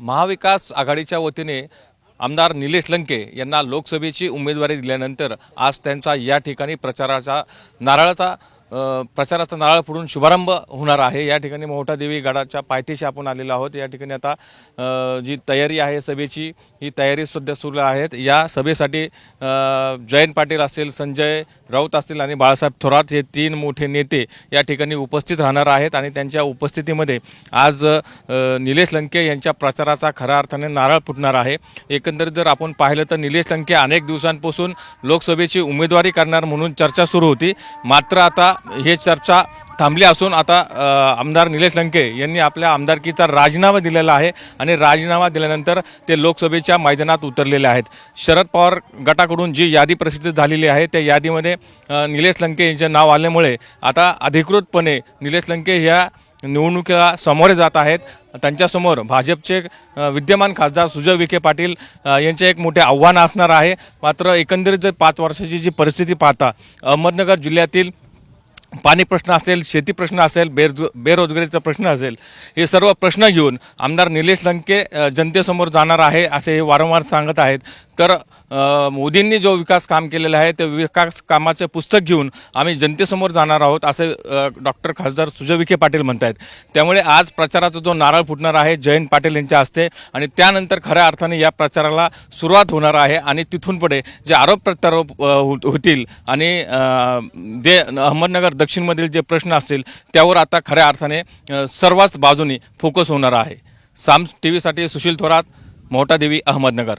महाविकास आघाडीच्या वतीने आमदार निलेश लंके यांना लोकसभेची उमेदवारी दिल्यानंतर आज त्यांचा या ठिकाणी प्रचाराचा नारळाचा प्रचाराचा नारळ फोडून शुभारंभ होणार आहे. या ठिकाणी मोठा देवी गडाच्या पायथ्याशी आपण आलेलो आहोत. या ठिकाणी आता जी तयारी आहे सभेची ही तयारी सध्या सुरू आहेत. या सभेसाठी जयंत पाटील असेल संजय राऊत असतील आणि बाळासाहेब थोरात हे तीन मोठे नेते या ठिकाणी उपस्थित राहणार आहेत आणि त्यांच्या उपस्थितीमध्ये आज निलेश लंके यांच्या प्रचाराचा खऱ्या अर्थाने नारळ फुटणार आहे. एकंदरीत जर आपण पाहिलं तर निलेश लंके अनेक दिवसांपासून लोकसभेची उमेदवारी करणार म्हणून चर्चा सुरू होती. मात्र आता हे चर्चा थांबली असून आता आमदार निलेश लंके यांनी आपल्या आमदारकीचा राजीनामा दिलेला आहे आणि राजीनामा दिल्यानंतर ते लोकसभेच्या मैदानात उतरलेले आहेत. शरद पवार गटाकडून जी यादी प्रसिद्ध झालेली आहे त्या यादीमध्ये निलेश लंके यांचे नाव आल्यामुळे आता अधिकृतपणे निलेश लंके ह्या निवडणुकीला सामोरे जात आहेत. त्यांच्यासमोर भाजपचे विद्यमान खासदार सुजय विखे पाटील यांचे एक मोठे आव्हान असणार आहे. मात्र एकंदरीत जर पाच वर्षाची जी परिस्थिती पाहता अहमदनगर जिल्ह्यातील पाणी प्रश्न असेल शेती प्रश्न असेल बेरोज बेरोजगारीचा प्रश्न असेल हे सर्व प्रश्न घेऊन आमदार निलेश लंके जनतेसमोर जाणार आहे असे हे वारंवार सांगत आहेत. तर मोदींनी जो विकास काम केलेलं आहे ते विकास कामाचे पुस्तक घेऊन आम्ही जनतेसमोर जाणार आहोत असे डॉक्टर खासदार सुजय विखे पाटील म्हणत आहेत त्यामुळे आज प्रचाराचा जो नारळ फुटणार आहे जयंत पाटील यांच्या हस्ते आणि त्यानंतर खऱ्या अर्थाने या प्रचाराला सुरुवात होणार आहे आणि तिथून पुढे जे आरोप प्रत्यारोप हो- होतील आणि जे अहमदनगर दक्षिणमधील जे प्रश्न असतील त्यावर आता खऱ्या अर्थाने सर्वच बाजूनी फोकस होणार आहे. साम टी व्हीसाठी सुशील थोरात मोहटा देवी अहमदनगर.